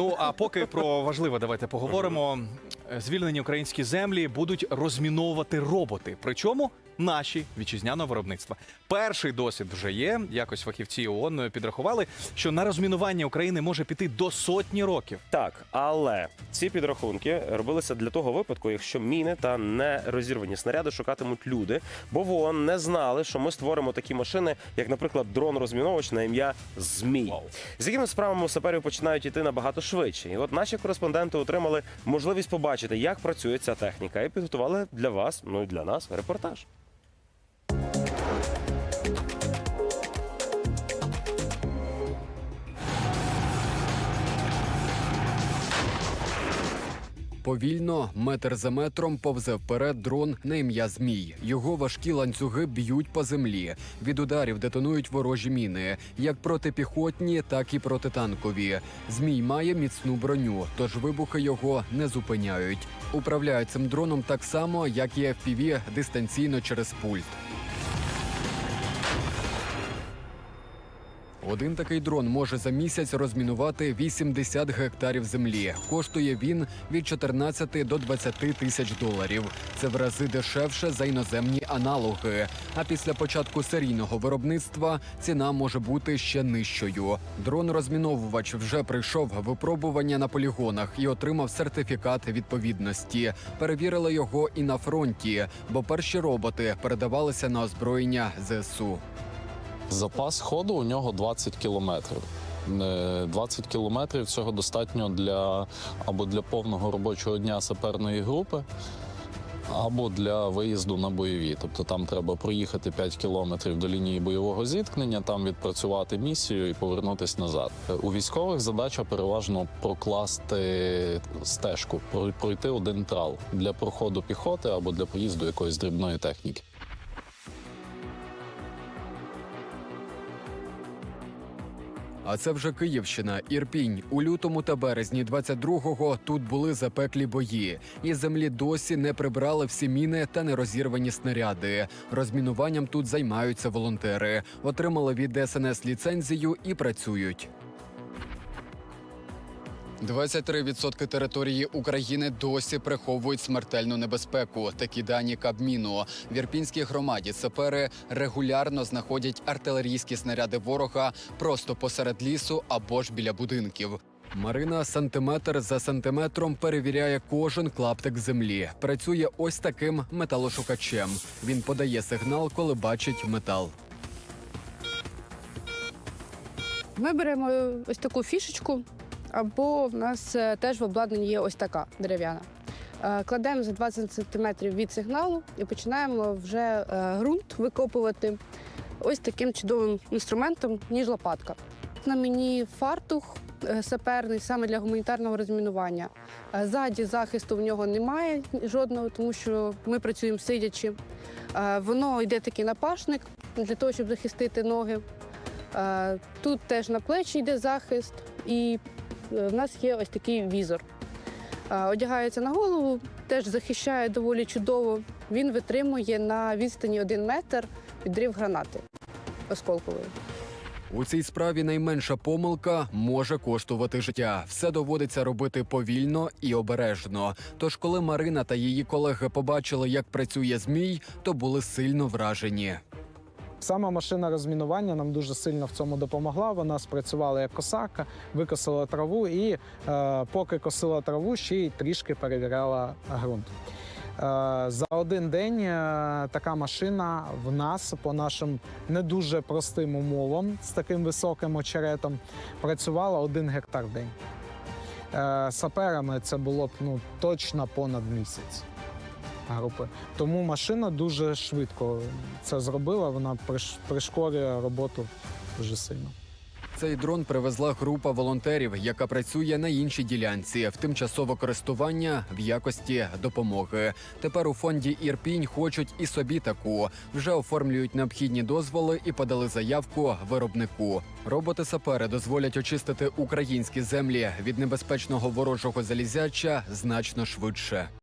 Ну а поки про важливе, давайте поговоримо. Звільнені українські землі будуть розміновувати роботи. Причому наші вітчизняного виробництва. Перший досвід вже є. Якось фахівці ООН підрахували, що на розмінування України може піти до сотні років. Так, але ці підрахунки робилися для того випадку, якщо міни та нерозірвані снаряди шукатимуть люди, бо в ООН не знали, що ми створимо такі машини, як, наприклад, дрон-розміновувач на ім'я Змій, з якими справами саперів починають іти набагато швидше. І от наші кореспонденти отримали можливість побачити, як працює ця техніка, і підготували для вас, ну і для нас, репортаж. Повільно, метр за метром, повзе вперед дрон на ім'я Змій. Його важкі ланцюги б'ють по землі. Від ударів детонують ворожі міни, як протипіхотні, так і протитанкові. Змій має міцну броню, тож вибухи його не зупиняють. Управляють цим дроном так само, як і FPV дистанційно через пульт. Один такий дрон може за місяць розмінувати 80 гектарів землі. Коштує він від 14 до 20 тисяч доларів. Це в рази дешевше за іноземні аналоги. А після початку серійного виробництва ціна може бути ще нижчою. Дрон-розміновувач вже пройшов випробування на полігонах і отримав сертифікат відповідності. Перевірили його і на фронті, бо перші роботи передавалися на озброєння ЗСУ. Запас ходу у нього 20 кілометрів. Е, 20 кілометрів цього достатньо для або для повного робочого дня саперної групи, або для виїзду на бойові. Тобто там треба проїхати 5 кілометрів до лінії бойового зіткнення, там відпрацювати місію і повернутися назад. Е, У військових задача переважно прокласти стежку, про- пройти один трал для проходу піхоти або для проїзду якоїсь дрібної техніки. А це вже Київщина, Ірпінь. У лютому та березні 22-го тут були запеклі бої. і землі досі не прибрали всі міни та нерозірвані снаряди. Розмінуванням тут займаються волонтери. Отримали від ДСНС ліцензію і працюють. 23% території України досі приховують смертельну небезпеку. Такі дані Кабміну. В Ірпінській громаді сапери регулярно знаходять артилерійські снаряди ворога просто посеред лісу або ж біля будинків. Марина сантиметр за сантиметром перевіряє кожен клаптик землі. Працює ось таким металошукачем. Він подає сигнал, коли бачить метал. Ми беремо ось таку фішечку, або в нас е, теж в обладнанні є ось така дерев'яна. Е, Кладемо за 20 см від сигналу і починаємо вже е, ґрунт викопувати ось таким чудовим інструментом, ніж лопатка. На мені фартух саперний саме для гуманітарного розмінування. Ззаді захисту в нього немає жодного, тому що ми працюємо сидячи. Воно йде такий напашник для того, щоб захистити ноги. Тут теж на плечі йде захист, і в нас є ось такий візор. Е, Одягається на голову, теж захищає доволі чудово. Він витримує на відстані 1 метр підрив гранати осколкової. У цій справі найменша помилка може коштувати життя. Все доводиться робити повільно і обережно. Тож, коли Марина та її колеги побачили, як працює змій, то були сильно вражені. Сама машина розмінування нам дуже сильно в цьому допомогла. Вона спрацювала як косарка, викосила траву і, е, поки косила траву, ще й трішки перевіряла ґрунт. Е, за один день е, така машина в нас по нашим не дуже простим умовам з таким високим очеретом працювала один гектар в день. Е, саперами це було б ну, точно понад місяць групи. Тому машина дуже швидко це зробила. Вона приш- пришкорює роботу дуже сильно. Цей дрон привезла група волонтерів, яка працює на іншій ділянці в тимчасове користування в якості допомоги. Тепер у фонді Ірпінь хочуть і собі таку. Вже оформлюють необхідні дозволи і подали заявку виробнику. Роботи сапери дозволять очистити українські землі від небезпечного ворожого залізяча значно швидше.